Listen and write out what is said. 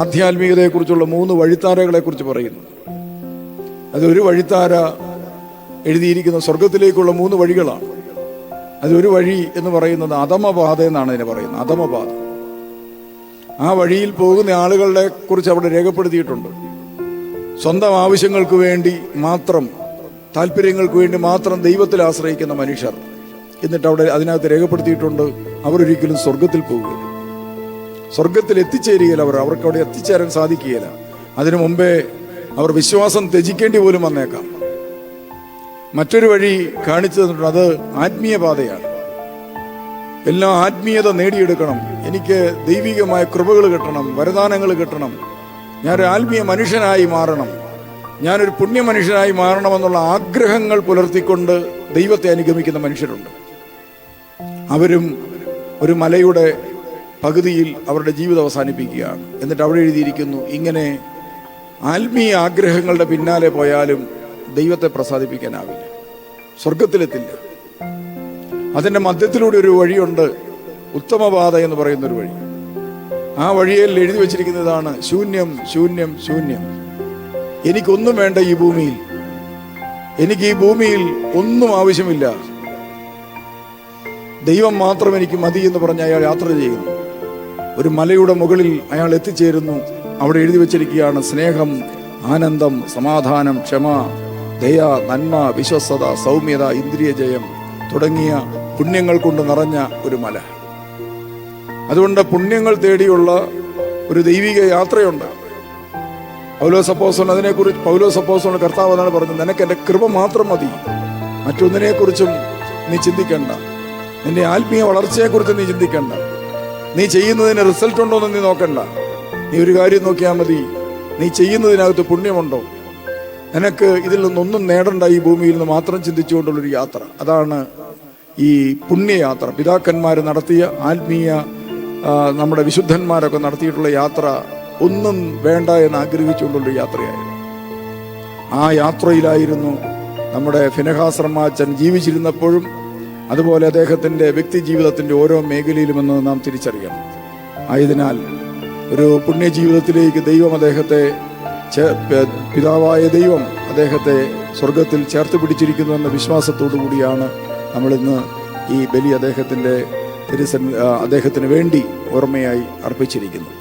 ആധ്യാത്മികതയെക്കുറിച്ചുള്ള മൂന്ന് വഴിത്താരകളെക്കുറിച്ച് പറയുന്നു. അതൊരു വഴിത്താര എഴുതിയിരിക്കുന്ന സ്വർഗത്തിലേക്കുള്ള മൂന്ന് വഴികളാണ്. അതൊരു വഴി എന്ന് പറയുന്നത് അധമപാത എന്നാണ് അതിനെ പറയുന്നത്. അധമപാത. ആ വഴിയിൽ പോകുന്ന ആളുകളെ കുറിച്ച് അവിടെ രേഖപ്പെടുത്തിയിട്ടുണ്ട്. സ്വന്തം ആവശ്യങ്ങൾക്ക് വേണ്ടി മാത്രം താല്പര്യങ്ങൾക്ക് വേണ്ടി മാത്രം ദൈവത്തിൽ ആശ്രയിക്കുന്ന മനുഷ്യർ. എന്നിട്ട് അവിടെ അതിനകത്ത് രേഖപ്പെടുത്തിയിട്ടുണ്ട് അവരൊരിക്കലും സ്വർഗത്തിൽ പോകുകയില്ല സ്വർഗത്തിൽ എത്തിച്ചേരുകയില്ല അവർ. അവർക്ക് അവിടെ എത്തിച്ചേരാൻ സാധിക്കുകയില്ല. അതിനു മുമ്പേ അവർ വിശ്വാസം ത്യജിക്കേണ്ടി പോലും വന്നേക്കാം. മറ്റൊരു വഴി കാണിച്ചു തന്നിട്ടുണ്ട്. അത് ആത്മീയ പാതയാണ്. എല്ലാം ആത്മീയത നേടിയെടുക്കണം. എനിക്ക് ദൈവികമായ കൃപകൾ കിട്ടണം. വരദാനങ്ങൾ കിട്ടണം. ഞാനൊരു ആത്മീയ മനുഷ്യനായി മാറണം. ഞാനൊരു പുണ്യ മനുഷ്യനായി മാറണമെന്നുള്ള ആഗ്രഹങ്ങൾ പുലർത്തിക്കൊണ്ട് ദൈവത്തെ അനുഗമിക്കുന്ന മനുഷ്യരുണ്ട്. അവരും ഒരു മലയുടെ പകുതിയിൽ അവരുടെ ജീവിതം അവസാനിപ്പിക്കുകയാണ് എന്നിട്ട് അവിടെ എഴുതിയിരിക്കുന്നു ഇങ്ങനെ ആത്മീയ ആഗ്രഹങ്ങളുടെ പിന്നാലെ പോയാലും ദൈവത്തെ പ്രസാദിപ്പിക്കാനാവില്ല. സ്വർഗത്തിലെത്തില്ല അതിന്റെ മധ്യത്തിലൂടെ ഒരു വഴിയുണ്ട് ഉത്തമപാത എന്ന് പറയുന്ന ഒരു വഴി. ആ വഴിയിൽ എഴുതി വച്ചിരിക്കുന്നതാണ് ശൂന്യം ശൂന്യം ശൂന്യം. എനിക്കൊന്നും വേണ്ട ഈ ഭൂമിയിൽ. എനിക്ക് ഈ ഭൂമിയിൽ ഒന്നും ആവശ്യമില്ല. ദൈവം മാത്രം എനിക്ക് മതി എന്ന് പറഞ്ഞ് അയാൾ യാത്ര ചെയ്യുന്നു. ഒരു മലയുടെ മുകളിൽ അയാൾ എത്തിച്ചേരുന്നു. അവിടെ എഴുതി വെച്ചിരിക്കുകയാണ് സ്നേഹം ആനന്ദം സമാധാനം ക്ഷമ ദയ നന്മ വിശ്വസ്തത സൗമ്യത ഇന്ദ്രിയ ജയം തുടങ്ങിയ പുണ്യങ്ങൾ കൊണ്ട് നിറഞ്ഞ ഒരു മല. അതുകൊണ്ട് പുണ്യങ്ങൾ തേടിയുള്ള ഒരു ദൈവിക യാത്രയുണ്ട്. പൗലോ സപ്പോസോൺ അതിനെക്കുറിച്ച് പൗലോ സപ്പോസോൺ കർത്താവ് എന്നാണ് പറഞ്ഞത് നിനക്ക് എന്റെ കൃപ മാത്രം മതി. മറ്റൊന്നിനെക്കുറിച്ചും നീ ചിന്തിക്കേണ്ട. നിന്റെ ആത്മീയ വളർച്ചയെക്കുറിച്ച് നീ ചിന്തിക്കണ്ട. നീ ചെയ്യുന്നതിന് റിസൾട്ട് ഉണ്ടോ എന്ന് നീ നോക്കണ്ട. നീ ഒരു കാര്യം നോക്കിയാൽ മതി. നീ ചെയ്യുന്നതിനകത്ത് പുണ്യമുണ്ടോ? നിനക്ക് ഇതിൽ നിന്നൊന്നും നേടണ്ട ഈ ഭൂമിയിൽ നിന്ന് മാത്രം ചിന്തിച്ചുകൊണ്ടുള്ളൊരു യാത്ര. അതാണ് ഈ പുണ്യയാത്ര. പിതാക്കന്മാർ നടത്തിയ ആത്മീയ നമ്മുടെ വിശുദ്ധന്മാരൊക്കെ നടത്തിയിട്ടുള്ള യാത്ര ഒന്നും വേണ്ട എന്ന് ആഗ്രഹിച്ചുകൊണ്ടുള്ള യാത്രയായിരുന്നു. ആ യാത്രയിലായിരുന്നു നമ്മുടെ ഫിനഹാശ്രമാച്ചൻ ജീവിച്ചിരുന്നപ്പോഴും അതുപോലെ അദ്ദേഹത്തിന്റെ വ്യക്തി ജീവിതത്തിന്റെ ഓരോ മേഖലയിലുമെന്ന് നാം തിരിച്ചറിയണം. ആയതിനാൽ ഒരു പുണ്യജീവിതത്തിലേക്ക് ദൈവം അദ്ദേഹത്തെ പിതാവായ ദൈവം അദ്ദേഹത്തെ സ്വർഗത്തിൽ ചേർത്ത് പിടിച്ചിരിക്കുന്നു എന്ന വിശ്വാസത്തോടു കൂടിയാണ് നമ്മളിന്ന് ഈ ബലി അദ്ദേഹത്തിന്റെ തിരുസൻ അദ്ദേഹത്തിന് വേണ്ടി ഓർമ്മയായി അർപ്പിച്ചിരിക്കുന്നത്.